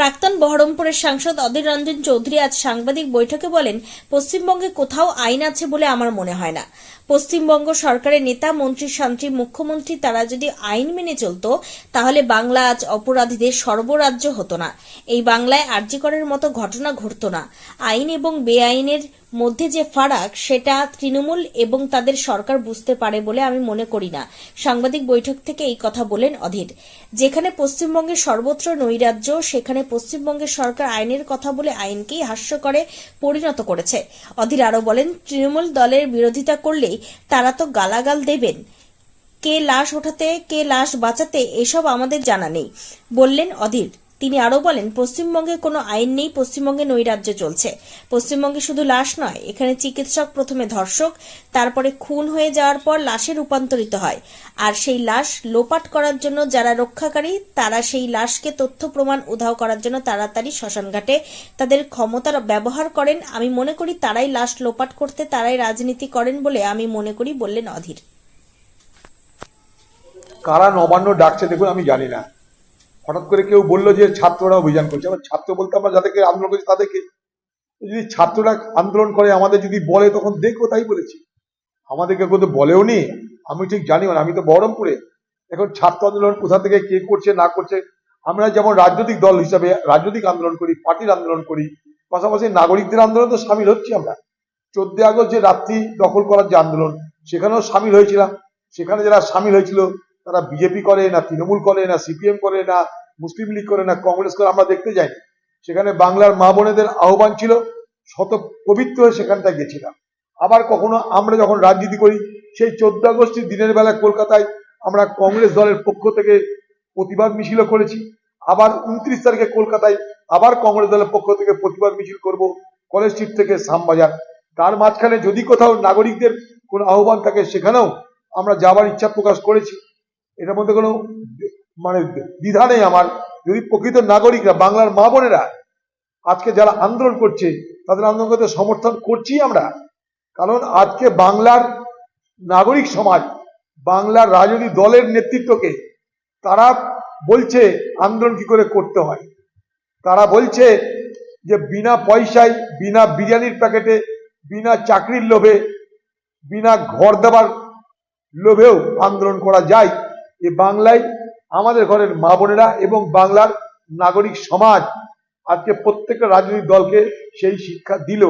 প্রাক্তন বহরমপুরের সাংসদ অধীর রঞ্জন চৌধুরী আজ সাংবাদিক বৈঠকে বলেন, পশ্চিমবঙ্গে কোথাও আইন আছে বলে আমার মনে হয় না। পশ্চিমবঙ্গ সরকারের নেতা, মন্ত্রী শান্তি মুখ্যমন্ত্রী তারা যদি আইন মেনে চলত, তাহলে বাংলা আজ অপরাধীদের সর্বরাজ্য হতো না। এই বাংলায় আর্যিকরের মতো ঘটনা ঘটত না। আইন এবং বেআইনের মধ্যে যে ফারাক, সেটা তৃণমূল এবং তাদের সরকার বুঝতে পারে বলে আমি মনে করি না। সাংবাদিক বৈঠক থেকে এই কথা বলেন অধীর। যেখানে পশ্চিমবঙ্গের সর্বত্র নৈরাজ্য, সেখানে পশ্চিমবঙ্গের সরকার আইনের কথা বলে আইনকেই হাস্য করে, পরিণত করেছে। অধীর আরও বলেন, তৃণমূল দলের বিরোধিতা করলেই তারা তো গালাগাল দেবেন। কে লাশ ওঠাতে, কে লাশ বাঁচাতে, এসব আমাদের জানা নেই। বললেন অধীর। তিনি আরও বলেন, পশ্চিমবঙ্গে কোনো আইন নেই, পশ্চিমবঙ্গে নৈরাজ্য চলছে। পশ্চিমবঙ্গে শুধু লাশ নয়, এখানে চিকিৎসক প্রথমে ধর্ষক, তারপরে খুন হয়ে যাওয়ার পর লাশে রূপান্তরিত হয়। আর সেই লাশ লোপাট করার জন্য যারা রক্ষাকারী, তারা সেই লাশকে তথ্য প্রমাণ উধাও করার জন্য তাড়াতাড়ি শ্মশানঘাটে তাদের ক্ষমতার ব্যবহার করেন। আমি মনে করি তারাই লাশ লোপাট করতে তারাই রাজনীতি করেন বলে আমি মনে করি, বললেন অধীর। কারা নবান্ন ডাকছে দেখুন, আমি জানি না। হঠাৎ করে কেউ বলল যে ছাত্ররা অভিযান করছে। আবার ছাত্র বলতে আমরা যাদেরকে আন্দোলন করছি তাদেরকে। যদি ছাত্ররা আন্দোলন করে, আমাদের যদি বলে, তখন দেখব তাই বলেছি। আমাদেরকে কেউ তো বলেও নি। আমি ঠিক জানিও না, আমি তো বহরমপুরে। এখন ছাত্র আন্দোলন কোথা থেকে কে করছে, না করছে? আমরা যেমন রাজনৈতিক দল হিসাবে রাজনৈতিক আন্দোলন করি, পার্টির আন্দোলন করি, পাশাপাশি নাগরিকদের আন্দোলন তো সামিল হচ্ছি আমরা। চোদ্দই আগস্ট যে রাত্রি দখল করার যে আন্দোলন, সেখানেও সামিল হয়েছিলাম। সেখানে যারা সামিল হয়েছিল তারা বিজেপি করে না, তৃণমূল করে না সিপিএম করে না, মুসলিম লীগ করে না, কংগ্রেস করে, আমরা দেখতে যাই। সেখানে বাংলার মা বোনেদের আহ্বান ছিল, শত পবিত্র হয়ে সেখানটায় গেছিলাম। আবার কখনো আমরা যখন রাজনীতি করি, সেই চোদ্দ আগস্টের দিনের বেলা কলকাতায় আমরা কংগ্রেস দলের পক্ষ থেকে প্রতিবাদ মিছিল করেছি। আবার উনত্রিশ তারিখে কলকাতায় আবার কংগ্রেস দলের পক্ষ থেকে প্রতিবাদ মিছিল করব, কলেজ স্ট্রিট থেকে শ্যামবাজার। তার মাঝখানে যদি কোথাও নাগরিকদের কোনো আহ্বান থাকে, সেখানেও আমরা যাবার ইচ্ছা প্রকাশ করেছি। এটার মধ্যে কোনো মানে দ্বিধা নেই আমার। যদি প্রকৃত নাগরিকরা, বাংলার মা বোনেরা আজকে যারা আন্দোলন করছে, তাদের আন্দোলন করতে সমর্থন করছি আমরা। কারণ আজকে বাংলার নাগরিক সমাজ, বাংলার রাজনৈতিক দলের নেতৃত্বকে তারা বলছে আন্দোলন কি করে করতে হয়। তারা বলছে যে বিনা পয়সায়, বিনা বিরিয়ানির প্যাকেটে, বিনা চাকরির লোভে, বিনা ঘর দেবার লোভেও আন্দোলন করা যায়। এ বাংলায় আমাদের ঘরের মা বোনেরা এবং বাংলার নাগরিক সমাজ আজকে প্রত্যেকটা রাজনৈতিক দলকে সেই শিক্ষা দিল।